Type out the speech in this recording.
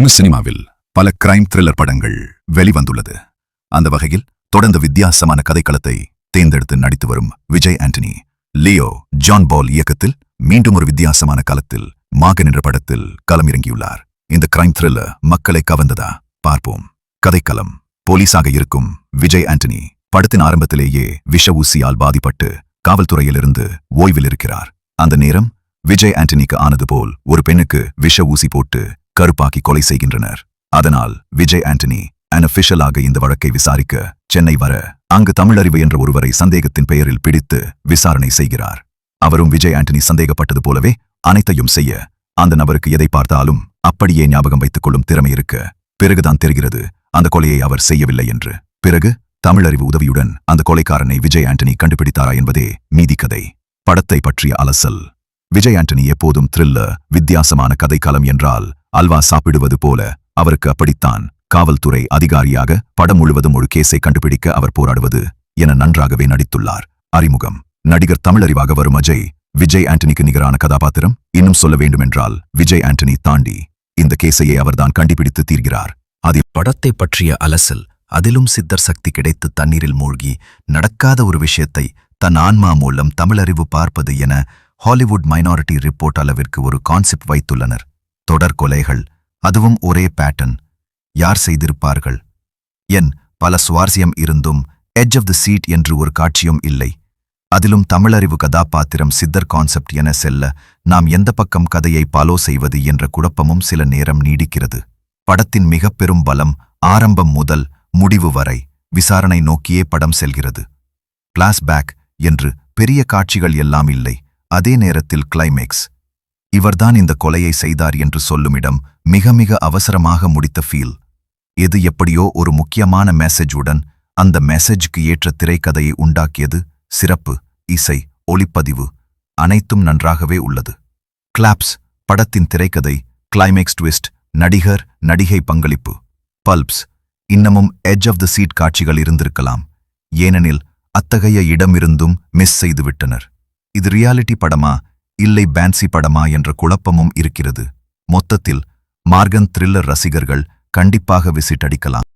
தமிழ் சினிமாவில் பல crime thriller படங்கள் வெளிவந்துள்ளது. அந்த வகையில் தொடர்ந்து வித்தியாசமான கதைக்களத்தை தேர்ந்தெடுத்து நடித்து வரும் Vijay Antony Leo John Paul இயக்கத்தில் மீண்டும் ஒரு வித்தியாசமான காலத்தில் மாகன் என்ற படத்தில் களமிறங்கியுள்ளார். இந்த கிரைம் த்ரில்லர் மக்களை கவர்ந்ததா? பார்ப்போம். கதைக்களம். போலீஸாக இருக்கும் விஜய் ஆண்டனி படத்தின் ஆரம்பத்திலேயே விஷ ஊசியால் பாதிப்பட்டு காவல்துறையிலிருந்து ஓய்வில் இருக்கிறார் அந்த நேரம் விஜய் ஆண்டனிக்கு ஆனது போல் ஒரு பெண்ணுக்கு விஷ ஊசி போட்டு கருப்பாக்கி கொலை செய்கின்றனர். அதனால் விஜய் ஆண்டனி அனபிஷியலாக இந்த வழக்கை விசாரிக்க சென்னை வர அங்கு தமிழறிவு என்ற ஒருவரை சந்தேகத்தின் பெயரில் பிடித்து விசாரணை செய்கிறார். அவரும் விஜய் ஆண்டனி சந்தேகப்பட்டது போலவே அனைத்தையும் செய்ய அந்த நபருக்கு எதை பார்த்தாலும் அப்படியே ஞாபகம் வைத்துக் கொள்ளும் திறமை இருக்க பிறகுதான் தெரிகிறது அந்த கொலையை அவர் செய்யவில்லை என்று. பிறகு தமிழறிவு உதவியுடன் அந்த கொலைக்காரனை விஜய் ஆண்டனி கண்டுபிடித்தாரா என்பதே மீதிக்கதை படத்தை பற்றிய அலசல். விஜய் ஆண்டனி எப்போதும் த்ரில்லர் வித்தியாசமான கதைக்களம் என்றால் அல்வா சாப்பிடுவது போல அவருக்கு அப்படித்தான். காவல்துறை அதிகாரியாக படம் முழுவதும் ஒரு கேஸை கண்டுபிடிக்க அவர் போராடுவது என நன்றாகவே நடித்துள்ளார். அறிமுகம். நடிகர் தமிழறிவாக வரும் அஜய் விஜய் ஆண்டனிக்கு நிகரான கதாபாத்திரம் இன்னும் சொல்ல வேண்டுமென்றால் விஜய் ஆண்டனி தாண்டி இந்த கேஸையே அவர்தான் கண்டுபிடித்து தீர்கிறார். அதில் படத்தை பற்றிய அலசல் அதிலும் சித்தர் சக்தி கிடைத்து தண்ணீரில் மூழ்கி நடக்காத ஒரு விஷயத்தை தன் ஆன்மா மூலம் தமிழறிவு பார்ப்பது என ஹாலிவுட் மைனாரிட்டி ரிப்போர்ட் அளவிற்கு ஒரு கான்செப்ட் வைத்துள்ளனர். தொடர் கொலைகள் அதுவும் ஒரே பேட்டர்ன். யார் செய்திருப்பார்கள்? என் பல சுவாரஸ்யம் இருந்தும் எட்ஜ் ஆஃப் தி சீட் என்று ஒரு காட்சியும் இல்லை. அதிலும் தமிழறிவு கதாபாத்திரம் சித்தர் கான்செப்ட் என செல்ல நாம் எந்த பக்கம் கதையை பாலோ செய்வது என்ற குழப்பமும் சில நேரம் நீடிக்கிறது. படத்தின் மிகப்பெரும் பலம் ஆரம்பம் முதல் முடிவு வரை விசாரணை நோக்கியே படம் செல்கிறது. பிளாஸ்பேக் என்று பெரிய காட்சிகள் எல்லாம் இல்லை. அதே நேரத்தில் கிளைமேக்ஸ் இவர்தான் இந்த கொலையை செய்தார் என்று சொல்லும் இடம் மிக மிக அவசரமாக முடித்த ஃபீல். எது எப்படியோ ஒரு முக்கியமான மெசேஜுடன் அந்த மெசேஜுக்கு ஏற்ற திரைக்கதையை உண்டாக்கியது சிறப்பு இசை ஒளிப்பதிவு அனைத்தும் நன்றாகவே உள்ளது. கிளாப்ஸ் படத்தின் திரைக்கதை கிளைமேக்ஸ் ட்விஸ்ட் நடிகர் நடிகை பங்களிப்பு. பல்ப்ஸ் இன்னமும் எட்ஜ் ஆஃப் த சீட் காட்சிகள் இருந்திருக்கலாம். ஏனெனில் அத்தகைய இடமிருந்தும் மிஸ் செய்துவிட்டனர். இது ரியாலிட்டி படமா இல்லை பேன்சி படமா என்ற குழப்பமும் இருக்கிறது. மொத்தத்தில் மார்கன் த்ரில்லர் ரசிகர்கள் கண்டிப்பாக விசிட் அடிக்கலாம்.